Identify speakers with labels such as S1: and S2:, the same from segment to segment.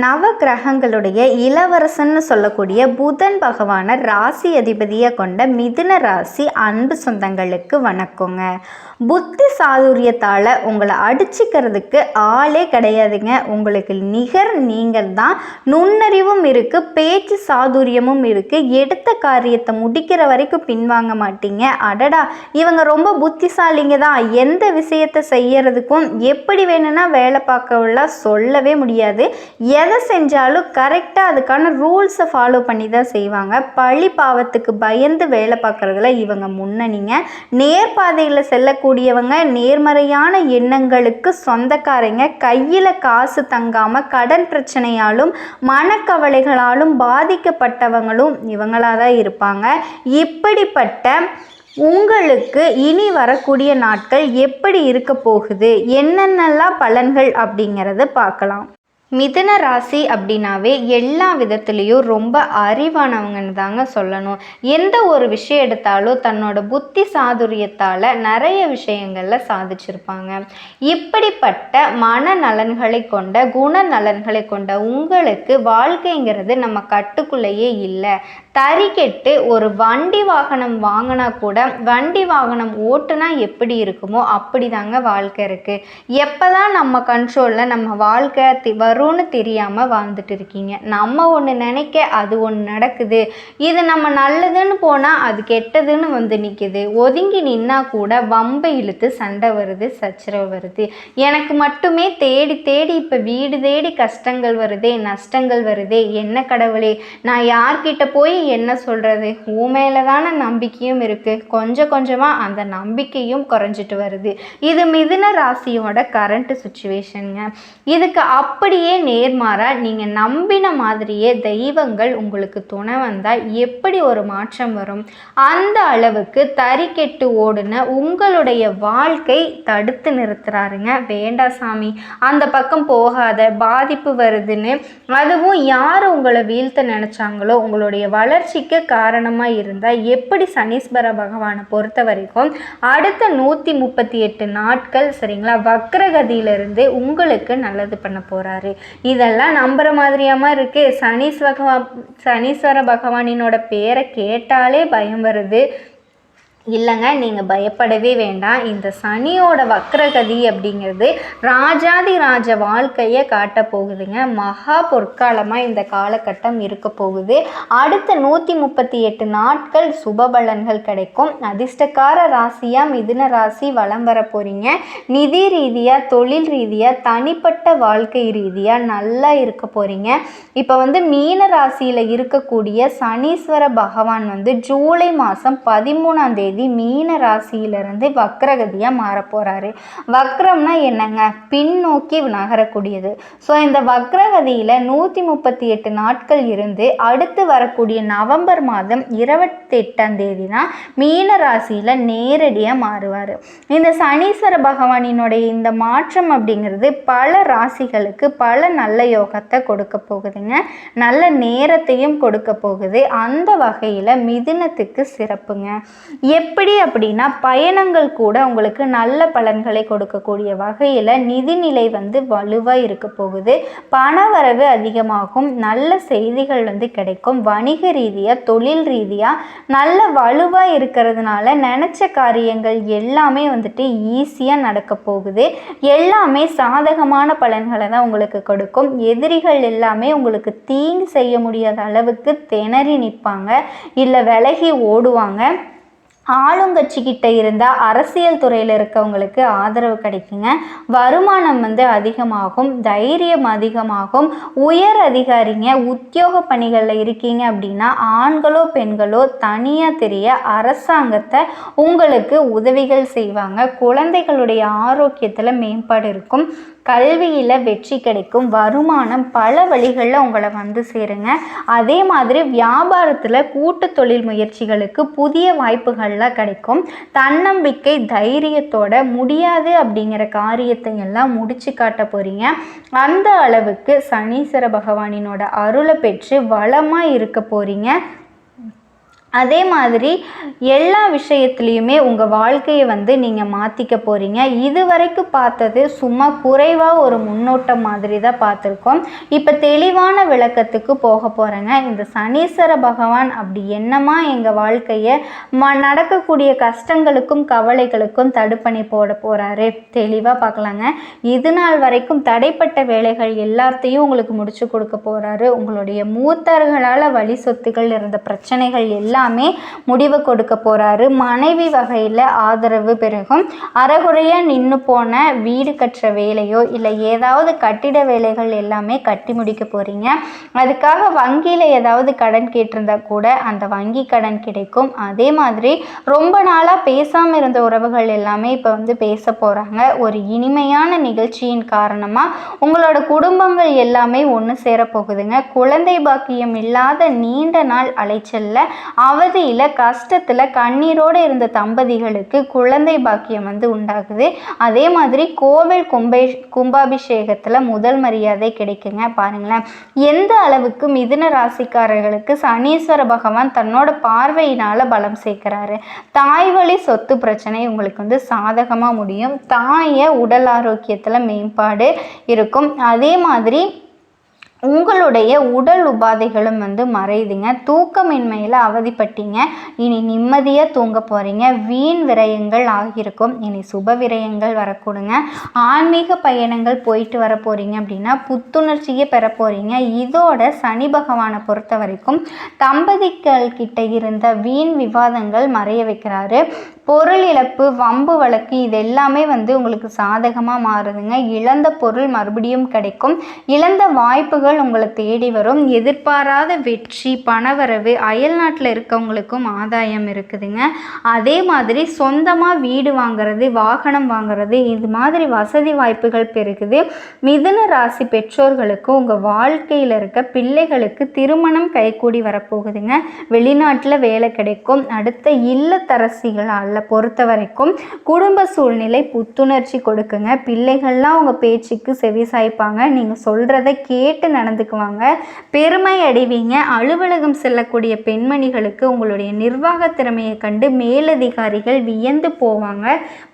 S1: நவ கிரகங்களுடைய இளவரசன்னு சொல்லக்கூடிய புதன் பகவானை ராசி அதிபதியை கொண்ட மிதுன ராசி அன்பு சொந்தங்களுக்கு வணக்கங்க. புத்தி சாதுரியத்தால் உங்களை அடிச்சுக்கிறதுக்கு ஆளே கிடையாதுங்க. உங்களுக்கு நிகர் நீங்கள் தான். நுண்ணறிவும் இருக்குது பேச்சு சாதுரியமும் இருக்குது எடுத்த காரியத்தை முடிக்கிற வரைக்கும் பின்வாங்க மாட்டீங்க. அடடா இவங்க ரொம்ப புத்திசாலிங்க தான். எந்த விஷயத்தை செய்யறதுக்கும் எப்படி வேணும்னா வேலை பார்க்கவெல்லாம் சொல்லவே முடியாது. எதை செஞ்சாலும் கரெக்டாக அதுக்கான ரூல்ஸை ஃபாலோ பண்ணி தான் செய்வாங்க. பழி பாவத்துக்கு பயந்து வேலை பார்க்குறதுல இவங்க முன்னணிங்க. நேர்பாதையில் செல்லக்கூடியவங்க நேர்மறையான எண்ணங்களுக்கு சொந்தக்காரங்க கையில் காசு தங்காமல் கடன் பிரச்சனையாலும் மனக்கவலைகளாலும் பாதிக்கப்பட்டவங்களும் இவங்களாக தான் இருப்பாங்க. இப்படிப்பட்ட உங்களுக்கு இனி வரக்கூடிய நாட்கள் எப்படி இருக்க போகுது? என்னென்னலாம் பலன்கள் அப்படிங்கிறத பார்க்கலாம். மிதுன ராசி அப்படின்னாவே எல்லா விதத்துலேயும் ரொம்ப அறிவானவங்கன்னு தாங்க சொல்லணும். எந்த ஒரு விஷயம் எடுத்தாலும் தன்னோட புத்தி சாதுரியத்தால் நிறைய விஷயங்களில் சாதிச்சிருப்பாங்க. இப்படிப்பட்ட மனநலன்களை கொண்ட குணநலன்களை கொண்ட உங்களுக்கு வாழ்க்கைங்கிறது நம்ம கட்டுக்குள்ளேயே இல்லை. தறிக்கெட்டு ஒரு வண்டி வாகனம் வாங்கினா கூட வண்டி வாகனம் ஓட்டுனா எப்படி இருக்குமோ அப்படி தாங்க வாழ்க்கை இருக்குது எப்போ தான் நம்ம கண்ட்ரோலில் நம்ம வாழ்க்கை தி வரும்னு தெரியாமல் வாழ்ந்துட்டு இருக்கீங்க. நம்ம ஒன்று நினைக்க அது ஒன்று நடக்குது. இது நம்ம நல்லதுன்னு போனால் அது கெட்டதுன்னு வந்து நிற்கிது ஒதுங்கி நின்னா கூட வம்பை இழுத்து சண்டை வருது சச்சரவு வருது. எனக்கு மட்டுமே தேடி தேடி இப்போ வீடு தேடி கஷ்டங்கள் வருதே நஷ்டங்கள் வருதே என்ன கடவுளே? நான் யார்கிட்ட போய் என்ன சொல்கிறது உன் மேலே தானே நம்பிக்கையும் இருக்குது கொஞ்சம் கொஞ்சமாக அந்த நம்பிக்கையும் குறைஞ்சிட்டு வருது. இது மிதுன ராசியோட கரண்ட் சுச்சுவேஷனுங்க இதுக்கு அப்படியே நேர்மாறாக நீங்கள் நம்பின மாதிரியே தெய்வங்கள் உங்களுக்கு துணை வந்தால் எப்படி ஒரு மாற்றம் வரும்? அந்த அளவுக்கு தறிக்கெட்டு ஓடுன உங்களுடைய வாழ்க்கை தடுத்து நிறுத்துறாருங்க. வேண்டா சாமி. அந்த பக்கம் போகாத. பாதிப்பு வருதுன்னு. அதுவும் யார் உங்களை வீழ்த்த நினச்சாங்களோ உங்களுடைய வளர்ச்சிக்கு காரணமாக இருந்தால் எப்படி சனீஸ்வர பகவானை பொறுத்த வரைக்கும் அடுத்த நூற்றி முப்பத்தி எட்டு நாட்கள் சரிங்களா வக்ரகதியிலிருந்து உங்களுக்கு நல்லது பண்ண போகிறாரு இதெல்லாம் நம்புகிற மாதிரியாமா இருக்குது சனீஸ் பகவான் சனீஸ்வர பகவானினோட பேரை கேட்டாலே பயம் வருது. இல்லைங்க நீங்கள் பயப்படவே வேண்டாம். இந்த சனியோட வக்ரகதி அப்படிங்கிறது ராஜாதி ராஜ வாழ்க்கையை காட்ட போகுதுங்க. மகா பொற்காலமாக இந்த காலகட்டம் இருக்க போகுது. அடுத்த நூற்றி முப்பத்தி எட்டு நாட்கள் சுபபலன்கள் கிடைக்கும். அதிர்ஷ்டக்கார ராசியாக மிதுன ராசி வலம் வர போகிறீங்க நிதி ரீதியாக தொழில் ரீதியாக தனிப்பட்ட வாழ்க்கை ரீதியாக நல்லா இருக்க போகிறீங்க இப்போ வந்து மீன ராசியில் இருக்கக்கூடிய சனீஸ்வர பகவான் வந்து ஜூலை மாதம் பதிமூணாம் தேதி தேதி மீன ராசியிலிருந்து வக்ரகதியாக மாறப்போகிறாரு வக்ரம்னா என்னங்க? பின்னோக்கி நகரக்கூடியது. ஸோ இந்த வக்ரகதியில் நூற்றி முப்பத்தி எட்டு நாட்கள் இருந்து அடுத்து வரக்கூடிய நவம்பர் மாதம் இருபத்தெட்டாம் தேதி தான் மீன ராசியில் நேரடியாக மாறுவார். இந்த சனீஸ்வர பகவானினுடைய இந்த மாற்றம் அப்படிங்கிறது பல ராசிகளுக்கு பல நல்ல யோகத்தை கொடுக்க போகுதுங்க. நல்ல நேரத்தையும் கொடுக்க போகுது. அந்த வகையில் மிதுனத்துக்கு சிறப்புங்க. எப்படி அப்படின்னா பயணங்கள் கூட உங்களுக்கு நல்ல பலன்களை கொடுக்கக்கூடிய வகையில் நிதிநிலை வந்து வலுவாக இருக்க போகுது. பணவரவு அதிகமாகும் நல்ல செய்திகள் வந்து கிடைக்கும் வணிக ரீதியாக தொழில் ரீதியாக நல்ல வலுவாக இருக்கிறதுனால நினச்ச காரியங்கள் எல்லாமே வந்துட்டு ஈஸியாக நடக்க போகுது. எல்லாமே சாதகமான பலன்களை தான் உங்களுக்கு கொடுக்கும். எதிரிகள் எல்லாமே உங்களுக்கு தீங்கு செய்ய முடியாத அளவுக்கு திணறி நிற்பாங்க. இல்லை விலகி ஓடுவாங்க. ஆளுங்கட்சிக்கிட்ட இருந்தால் அரசியல் துறையில் இருக்கவங்களுக்கு ஆதரவு கிடைக்குங்க. வருமானம் வந்து அதிகமாகும் தைரியம் அதிகமாகும். உயர் அதிகாரிங்க உத்தியோக பணிகளில் இருக்கீங்க அப்படின்னா ஆண்களோ பெண்களோ தனியாக தெரிய அரசாங்கத்தை உங்களுக்கு உதவிகள் செய்வாங்க. குழந்தைகளுடைய ஆரோக்கியத்தில் மேம்பாடு இருக்கும். கல்வியில் வெற்றி கிடைக்கும். வருமானம் பல வழிகளில் உங்களை வந்து சேருங்க. அதே மாதிரி வியாபாரத்தில் கூட்டு தொழில் முயற்சிகளுக்கு புதிய வாய்ப்புகள்லாம் கிடைக்கும். தன்னம்பிக்கை தைரியத்தோட முடியாது அப்படிங்கிற காரியத்தை எல்லாம் முடிச்சு காட்ட போகிறீங்க அந்த அளவுக்கு சனீஸ்வர பகவானினோட அருளை பெற்று வளமாக இருக்க போகிறீங்க அதே மாதிரி எல்லா விஷயத்துலேயுமே உங்கள் வாழ்க்கையை வந்து நீங்கள் மாற்றிக்க போகிறீங்க இது வரைக்கும் பார்த்தது சும்மா குறைவாக ஒரு முன்னோட்டம் மாதிரி தான் பார்த்துருக்கோம். இப்போ தெளிவான விளக்கத்துக்கு போக போகிறேங்க இந்த சனீஸ்வர பகவான் அப்படி என்னமா எங்கள் வாழ்க்கையை ம நடக்கக்கூடிய கஷ்டங்களுக்கும் கவலைகளுக்கும் தடுப்பணி போட போகிறாரு தெளிவாக பார்க்கலாங்க. இது நாள் வரைக்கும் தடைப்பட்ட வேலைகள் எல்லாத்தையும் உங்களுக்கு முடிச்சு கொடுக்க போகிறாரு உங்களுடைய மூத்தர்களால் வழி சொத்துகள் இருந்த பிரச்சனைகள் எல்லாம் எல்லாமே முடிவு கொடுக்க போகிறாரு மனைவி வகையில் ஆதரவு பெருகும். அறகுறையாக நின்று போன வீடு கட்டுற வேலையோ இல்லை ஏதாவது கட்டிட வேலைகள் எல்லாமே கட்டி முடிக்க போகிறீங்க அதுக்காக வங்கியில் ஏதாவது கடன் கேட்டிருந்தா கூட அந்த வங்கி கடன் கிடைக்கும். அதே மாதிரி ரொம்ப நாளாக பேசாமல் இருந்த உறவுகள் எல்லாமே இப்போ வந்து பேச போகிறாங்க ஒரு இனிமையான நிகழ்ச்சியின் காரணமாக உங்களோட குடும்பங்கள் எல்லாமே ஒன்று சேர போகுதுங்க குழந்தை பாக்கியம் இல்லாத நீண்ட நாள் அலைச்சலில் அவதியில் கஷ்டத்தில் கண்ணீரோடு இருந்த தம்பதிகளுக்கு குழந்தை பாக்கியம் வந்து உண்டாகுது. அதே மாதிரி கோவில் கும்பை கும்பாபிஷேகத்தில் முதல் மரியாதை கிடைக்குங்க பாருங்களேன். எந்த அளவுக்கு மிதுன ராசிக்காரர்களுக்கு சனீஸ்வர பகவான் தன்னோட பார்வையினால் பலம் சேர்க்கிறாரு. தாய் வழி சொத்து பிரச்சனை உங்களுக்கு வந்து சாதகமாக முடியும். தாயை உடல் ஆரோக்கியத்தில் மேம்பாடு இருக்கும். அதே மாதிரி உங்களுடைய உடல் உபாதைகளும் வந்து மறையுதுங்க. தூக்கமின்மையில் அவதிப்பட்டீங்க. இனி நிம்மதியாக தூங்க போகிறீங்க வீண் விரயங்கள் ஆகியிருக்கும். இனி சுப விரயங்கள் வரக்கூடுங்க. ஆன்மீக பயணங்கள் போயிட்டு வர போகிறீங்க அப்படின்னா புத்துணர்ச்சியை பெற போகிறீங்க இதோட சனி பகவானை பொறுத்த வரைக்கும் தம்பதிகள் கிட்ட இருந்த வீண் விவாதங்கள் மறைய வைக்கிறாரு. பொருள் இழப்பு வம்பு வழக்கு இது எல்லாமே வந்து உங்களுக்கு சாதகமாக மாறுதுங்க. இழந்த பொருள் மறுபடியும் கிடைக்கும். இழந்த வாய்ப்புகள் உங்களை தேடி வரும். எதிர்பாராத வெற்றி பணவரவு அயல் நாட்டில் இருக்கவங்களுக்கும் ஆதாயம் இருக்குதுங்க. அதே மாதிரி சொந்தமாக வீடு வாங்குறது வாகனம் வாங்குறது இது மாதிரி வசதி வாய்ப்புகள் பெருகுது. மிதுன ராசி பெற்றோர்களுக்கு உங்கள் வாழ்க்கையில் இருக்க பிள்ளைகளுக்கு திருமணம் கைகூடி வரப்போகுதுங்க. வெளிநாட்டில் வேலை கிடைக்கும். அடுத்த இல்லத்தரசிகளால் பொறுத்த வரைக்கும் குடும்ப சூழ்நிலை புத்துணர்ச்சி கொடுக்குங்க. பிள்ளைகள்லாம் உங்கள் பேச்சுக்கு செவி சாய்ப்பாங்க நீங்கள் சொல்கிறத கேட்டு நடந்துக்குவாங்க. பெருமை அடைவீங்க. அலுவலகம் செல்லக்கூடிய பெண்மணிகளுக்கு உங்களுடைய நிர்வாக திறமையை கண்டு மேலதிகாரிகள் வியந்து போவாங்க.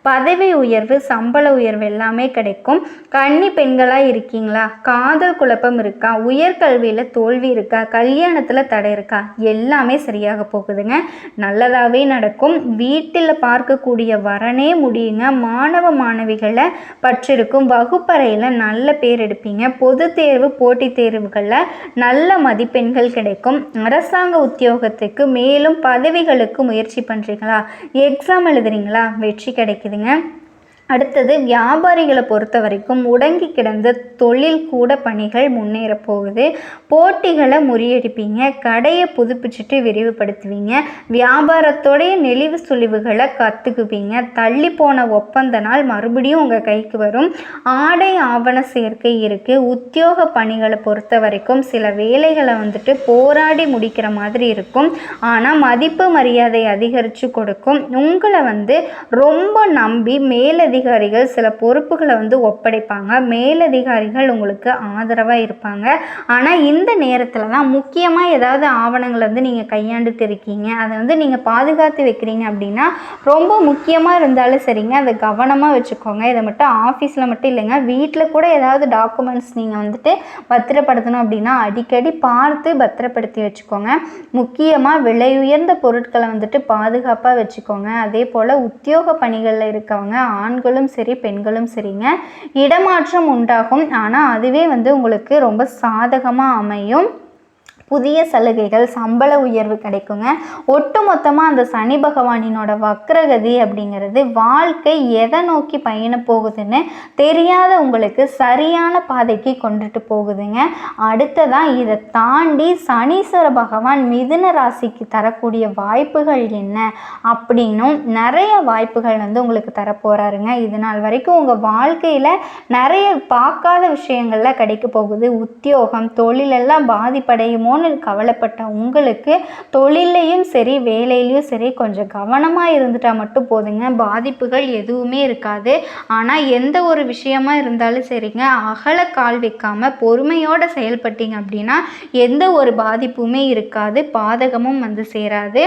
S1: பதவி உயர்வு சம்பள உயர்வு எல்லாமே கிடைக்கும். கன்னி பெண்களாக இருக்கீங்களா? காதல் குழப்பம் இருக்கா? உயர்கல்வியில் தோல்வி இருக்கா? கல்யாணத்தில் தடை இருக்கா? எல்லாமே சரியாக போகுதுங்க. நல்லதாகவே நடக்கும். வீட்டில் பார்க்கக்கூடிய வரனே முடியுங்க. மாணவ மாணவிகளை பற்றிருக்கும் வகுப்பறையில் நல்ல பேர் எடுப்பீங்க. பொது தேர்வு போட்டித் தேர்வுகளில் நல்ல மதிப்பெண்கள் கிடைக்கும். அரசாங்க உத்தியோகத்துக்கு மேலும் பதவிகளுக்கு முயற்சி பண்ணுறீங்களா எக்ஸாம் எழுதுறீங்களா? வெற்றி கிடைக்குதுங்க. அடுத்தது வியாபாரிகளை பொறுத்த வரைக்கும் முடங்கி கிடந்த தொழில் கூட பணிகள் முன்னேற போகுது போட்டிகளை முறியடிப்பீங்க கடையை புதுப்பிச்சுட்டு விரிவுபடுத்துவீங்க வியாபாரத்தோடைய நெளிவு சுழிவுகளை கற்றுக்குவீங்க தள்ளி போன ஒப்பந்த நாள் மறுபடியும் உங்கள் கைக்கு வரும். ஆடை ஆவண சேர்க்கை இருக்குது உத்தியோக பணிகளை பொறுத்த வரைக்கும் சில வேலைகளை வந்துட்டு போராடி முடிக்கிற மாதிரி இருக்கும். ஆனால் மதிப்பு மரியாதை அதிகரித்து கொடுக்கும். உங்களை வந்து ரொம்ப நம்பி மேலதி மேலதிகாரிகள் சில பொறுப்புகளை வந்து ஒப்படைப்பாங்க. மேலதிகாரிகள் உங்களுக்கு ஆதரவாக இருப்பாங்க. ஆனால் இந்த நேரத்தில் தான் முக்கியமாக ஏதாவது ஆவணங்களை வந்து நீங்கள் கையாண்டுட்டு இருக்கீங்க அதை வந்து நீங்கள் பாதுகாத்து வைக்கிறீங்க அப்படின்னா ரொம்ப முக்கியமாக இருந்தாலும் சரிங்க அதை கவனமாக வச்சுக்கோங்க. இதை மட்டும் ஆஃபீஸில் மட்டும் இல்லைங்க வீட்டில் கூட ஏதாவது டாக்குமெண்ட்ஸ் நீங்கள் வந்துட்டு பத்திரப்படுத்தணும் அப்படின்னா அடிக்கடி பார்த்து பத்திரப்படுத்தி வச்சுக்கோங்க. முக்கியமாக விலை உயர்ந்த பொருட்களை வந்துட்டு பாதுகாப்பாக வச்சுக்கோங்க. அதே போல் உத்தியோக பணிகளில் இருக்கவங்க ஆண்கள் ஆண்களும் சரி பெண்களும் சரிங்க. இடமாற்றம் உண்டாகும். ஆனால் அதுவே வந்து உங்களுக்கு ரொம்ப சாதகமாக அமையும். புதிய சலுகைகள் சம்பள உயர்வு கிடைக்குங்க. ஒட்டு மொத்தமாக அந்த சனி பகவானினோட வக்ரகதி அப்படிங்கிறது வாழ்க்கை எதை நோக்கி பயண போகுதுன்னு தெரியாத உங்களுக்கு சரியான பாதைக்கு கொண்டுட்டு போகுதுங்க. அடுத்ததான் இதை தாண்டி சனீஸ்வர பகவான் மிதுன ராசிக்கு தரக்கூடிய வாய்ப்புகள் என்ன அப்படின்னும் நிறைய வாய்ப்புகள் வந்து உங்களுக்கு தரப்போகிறாருங்க இது நாள் வரைக்கும் உங்கள் வாழ்க்கையில் நிறைய பார்க்காத விஷயங்கள்லாம் கிடைக்க போகுது. உத்தியோகம் தொழிலெல்லாம் பாதிப்படையுமோ போயிடுமோன்னு கவலைப்பட்ட உங்களுக்கு தொழிலையும் சரி வேலையிலையும் சரி கொஞ்சம் கவனமாக இருந்துட்டால் மட்டும் போதுங்க. பாதிப்புகள் எதுவுமே இருக்காது. ஆனால் எந்த ஒரு விஷயமா இருந்தாலும் சரிங்க. அகல கால் வைக்காமல் பொறுமையோடு செயல்பட்டீங்க அப்படின்னா எந்த ஒரு பாதிப்புமே இருக்காது. பாதகமும் வந்து சேராது.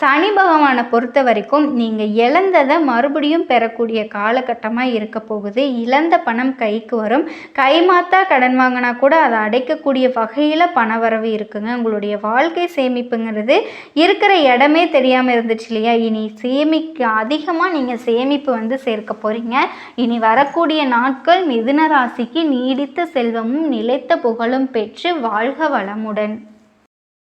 S1: சனி பகவானை பொறுத்த வரைக்கும் நீங்கள் இழந்ததை மறுபடியும் பெறக்கூடிய காலகட்டமாக இருக்க போகுது. இழந்த பணம் கைக்கு வரும். கைமாத்தா கடன் வாங்கினா கூட அதை அடைக்கக்கூடிய வகையில் பணவரவு இருக்குங்க. உங்களுடைய வாழ்க்கை சேமிப்புங்கிறது இருக்கிற இடமே தெரியாமல் இருந்துச்சு இல்லையா? இனி சேமிக்க அதிகமாக நீங்கள் சேமிப்பு வந்து சேர்க்க போகிறீங்க இனி வரக்கூடிய நாட்கள் மிதுன ராசிக்கு நீடித்த செல்வமும் நிலைத்த புகழும் பெற்று வாழ்க வளமுடன்.